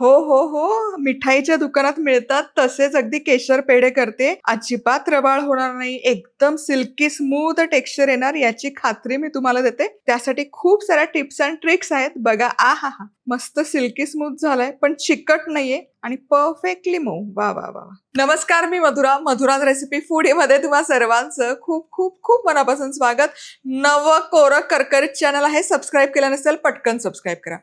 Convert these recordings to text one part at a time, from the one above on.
हो हो हो. मिठाईच्या दुकानात मिळतात. तसेच अगदी केशर पेढे करते. अजिबात रबाळ होणार नाही. एकदम सिल्की स्मूथ टेक्स्चर येणार. याची खात्री मी तुम्हाला देते. त्यासाठी खूप साऱ्या टिप्स अँड ट्रिक्स आहेत. बघा आ हा हा. मस्त सिल्की स्मूथ झालाय पण चिकट नाहीये आणि परफेक्टली मऊ. वा वा वा नमस्कार मी मधुरा. मधुरा रेसिपी फूडमध्ये तुम्हा सर्वांचं खूप खूप खूप मनापासून स्वागत. नव कोर करकरीत चॅनल आहे. सबस्क्राईब केलं नसेल पटकन सबस्क्राईब करा.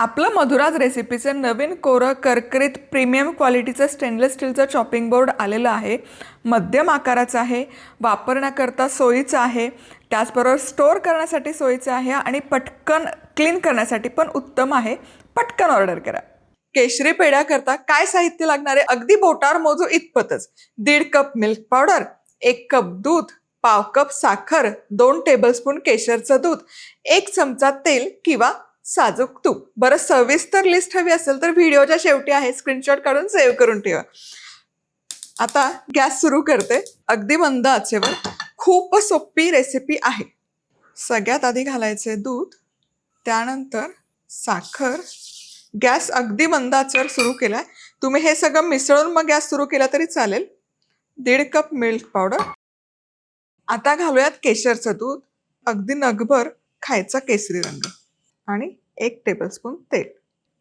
आपलं मधुराज रेसिपीचं नवीन कोरं करकरीत प्रीमियम क्वालिटीचं स्टेनलेस स्टीलचं चॉपिंग बोर्ड आलेलं आहे. मध्यम आकाराचं आहे. वापरण्याकरता सोयीचं आहे. त्याचबरोबर स्टोअर करण्यासाठी सोयीचं आहे आणि पटकन क्लीन करण्यासाठी पण उत्तम आहे. पटकन ऑर्डर करा. केशरी पेढ्याकरता काय साहित्य लागणार? आहे अगदी बोटावर मोजू इतपतच. दीड कप मिल्क पावडर एक कप दूध पाव कप साखर दोन टेबलस्पून केशरचं दूध एक चमचा तेल किंवा साजूक तूप बरं सविस्तर लिस्ट हवी असेल तर व्हिडिओच्या शेवटी आहे. स्क्रीनशॉट काढून सेव्ह करून ठेवा. आता गॅस सुरू करते. अगदी मंद आचेवर खूप सोपी रेसिपी आहे. सगळ्यात आधी घालायचे दूध. त्यानंतर साखर. गॅस अगदी मंद आचेवर सुरू केलाय. तुम्ही हे सगळं मिसळून मग गॅस सुरू केला तरी चालेल. दीड कप मिल्क पावडर आता घालूयात केशरचं दूध. अगदी नगभर खायचा केसरी रंग. आणि एक टेबलस्पून तेल.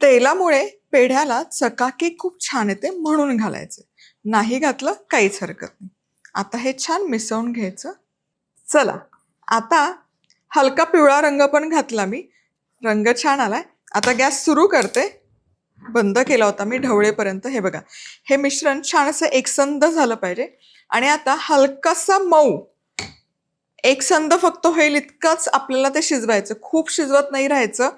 तेलामुळे पेढ्याला चकाकी खूप छान येते म्हणून घालायचे. नाही घातलं काहीच हरकत नाही. आता हे छान मिसळून घ्यायचं. चला आता हलका पिवळा रंग पण घातला मी. रंग छान आलाय. आता गॅस सुरू करते. बंद केला होता मी ढवळेपर्यंत. हे बघा हे मिश्रण छान असं एकसंध झालं पाहिजे. आणि आता हलकासा मऊ. एकसंध फक्त होईल इतकंच आपल्याला ते शिजवायचं. खूप शिजवत नाही राहायचं.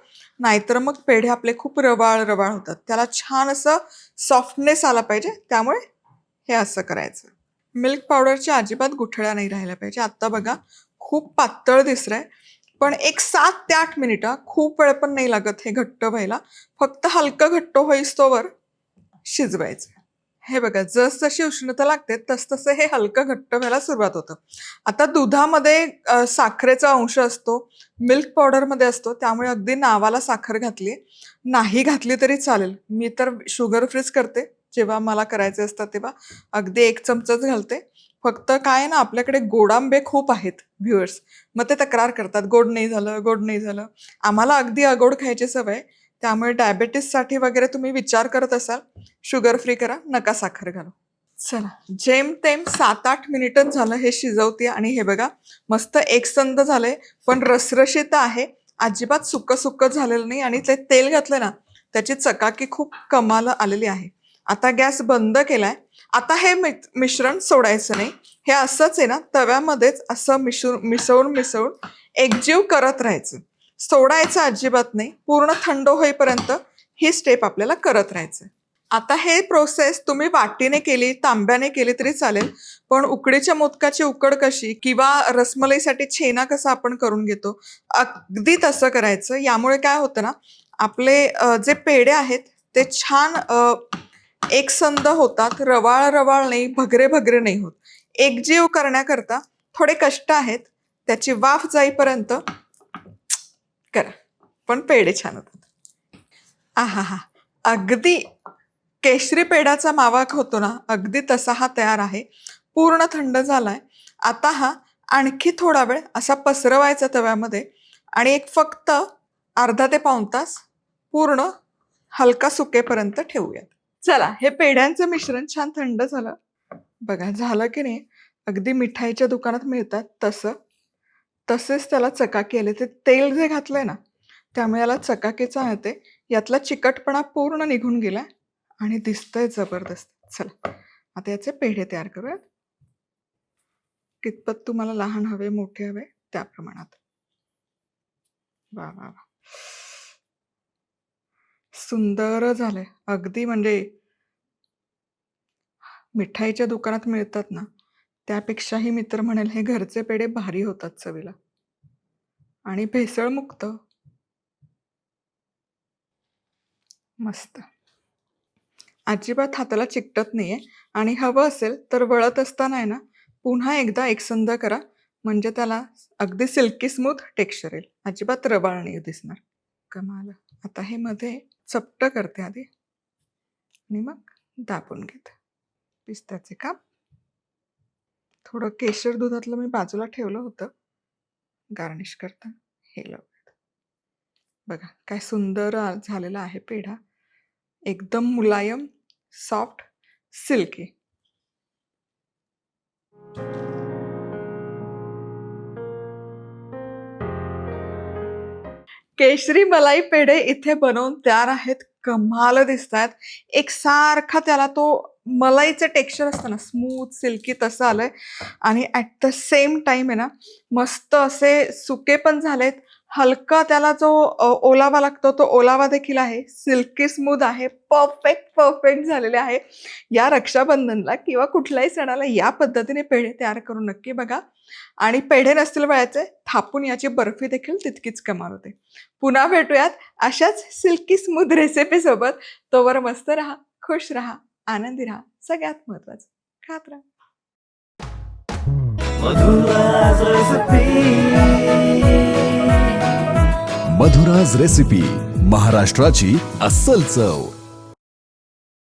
नाहीतर मग पेढे आपले खूप रवाळ रवाळ होतात. त्याला छान असं सॉफ्टनेस आला पाहिजे. त्यामुळे हे असं करायचं. मिल्क पावडरच्या अजिबात गुठळ्या नाही राहिल्या पाहिजे. आत्ता बघा खूप पातळ दिसतंय. पण एक सात ते आठ मिनिटं खूप वेळ पण नाही लागत हे घट्ट व्हायला. फक्त हलकं घट्ट होईस्तोवर शिजवायचं. हे बघा जसजशी उष्णता लागते तसतसं हे हलकं घट्ट व्हायला सुरुवात होतं. आता दुधामध्ये साखरेचा अंश असतो मिल्क पावडरमध्ये असतो त्यामुळे अगदी नावाला साखर घातली नाही घातली तरी चालेल. मी तर शुगर फ्रीज करते जेव्हा मला करायचे असतात तेव्हा. अगदी एक चमचाच घालते. फक्त काय आहे ना आपल्याकडे गोडांबे खूप आहेत व्ह्युअर्स मग ते तक्रार करतात गोड नाही झालं गोड नाही झालं. आम्हाला अगदी अगोड खायची सवय त्यामुळे डायबेटीससाठी वगैरे तुम्ही विचार करत असाल शुगर फ्री करा नका साखर घालू. चला. जेमतेम सात आठ मिनिटच झालं हे शिजवते आणि हे बघा मस्त एकसंध झालंय पण रसरशीत आहे. अजिबात सुक्क सुक्क झालेलं नाही आणि ते तेल घातलं ना त्याची चकाकी खूप कमाल आलेली आहे. आता गॅस बंद केलाय. आता हे मि मिश्रण सोडायचं नाही. हे असंच आहे ना तव्यामध्येच असं मिसळून मिसळून मिसळून एकजीव करत राहायचं. सोडायचं अजिबात नाही. पूर्ण थंड होईपर्यंत ही स्टेप आपल्याला करत राहायचं आता हे प्रोसेस तुम्ही वाटीने केली तांब्याने केली तरी चालेल. पण उकडीच्या मोदकाची उकड कशी किंवा रसमलाईसाठी छेना कसा आपण करून घेतो अगदी तसं करायचं. यामुळे काय होतं ना आपले जे पेढे आहेत ते छान एकसंध होतात. रवाळ रवाळ नाही भगरे भगरे नाही होत. एकजीव करण्याकरता थोडे कष्ट आहेत. त्याची वाफ जाईपर्यंत करा. पण पेढे छान होतात. आहा हा अगदी केशरी पेढ्याचा मावा होतो ना अगदी तसा हा तयार आहे. पूर्ण थंड झालाय. आता हा आणखी थोडा वेळ असा पसरवायचा तव्यामध्ये आणि एक फक्त अर्धा ते पाऊण तास पूर्ण हलका सुकेपर्यंत ठेवूयात. चला हे पेढ्यांचं मिश्रण छान थंड झालं. बघा झालं की नाही? अगदी मिठाईच्या दुकानात मिळतात तसं. तसेच त्याला चकाकी आले. ते तेल जे घातलंय ना त्यामुळे याला चकाकीचा येते यातला चिकटपणा पूर्ण निघून गेलाय आणि दिसतंय जबरदस्त. चला आता याचे पेढे तयार करूयात. कितपत तुम्हाला लहान हवे मोठे हवे त्या प्रमाणात. वा वा वा. सुंदर झालंय. अगदी म्हणजे मिठाईच्या दुकानात मिळतात ना त्यापेक्षाही मित्र म्हणेल हे घरचे पेढे भारी होतात चवीला. आणि भेसळमुक्त. मस्त. अजिबात हाताला चिकटत नाहीये. आणि हवं असेल तर वळत असताना आहे ना पुन्हा एकदा एकसंध करा. म्हणजे त्याला अगदी सिल्की स्मूथ टेक्स्चर येईल. अजिबात रबाळ नाही दिसणार. कमाल. आता हे मध्ये चपट करते आधी. आणि मग दाबून घेत. पिस्त्याचे काप. थोडं केशर दुधातलं मी बाजूला ठेवलं होतं. गार्निश करता. हे लावूयात. बघा काय सुंदर झालेला आहे पेढा. एकदम मुलायम सॉफ्ट सिल्की. केशरी मलाई पेढे इथे बनवून तयार आहेत. कमाल दिसतात एक सारखा त्याला तो मलाईचं टेक्स्चर असतं ना स्मूथ सिल्की तसं आलंय. आणि ॲट द सेम टाइम आहे ना मस्त असे सुके पण झालेत. हलका त्याला जो ओलावा लागतो तो ओलावा देखील आहे. सिल्की स्मूथ आहे परफेक्ट परफेक्ट झालेले आहे. या रक्षाबंधनला किंवा कुठल्याही सणाला या पद्धतीने पेढे तयार करून नक्की बघा. आणि पेढे नसतील वयाचे थापून याची बर्फी देखील तितकीच कमाल होते. पुन्हा भेटूयात अशाच सिल्की स्मूथ रेसिपीसोबत तोवर मस्त राहा खुश राहा. आनंदी राहा. सगळ्यात महत्वाचं खात राहा. मधुराज मधुराज रेसिपी महाराष्ट्राची अस्सल चव.